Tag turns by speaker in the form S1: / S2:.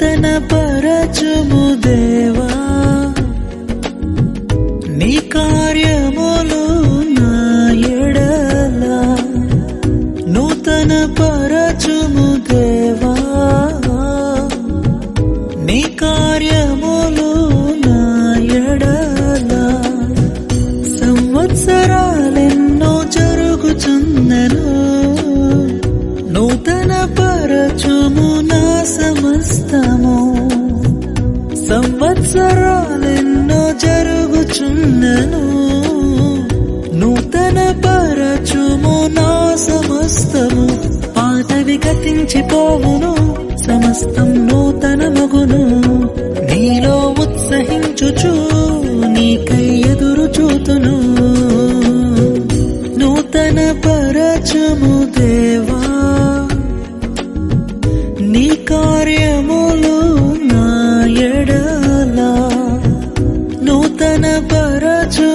S1: నూతన పరచుము దేవా. నీ కార్యములు నా ఎడల నూతన పరచుము దేవా. నీ కార్యములు నా ఎడల సంవత్సరాలెన్నో జరుగుచున్నను నూతన పరచుమునా సంవత్సరాలెన్నో జరుగుచున్నను. నూతన పరచుము నా సమస్తము. పాతవి గతించిపోవును సమస్తం నూతన మగును నీలో ఉత్సహించుచు నీకై ఎదురు చూతును. నూతన పరచుము దేవా నీ కార్య to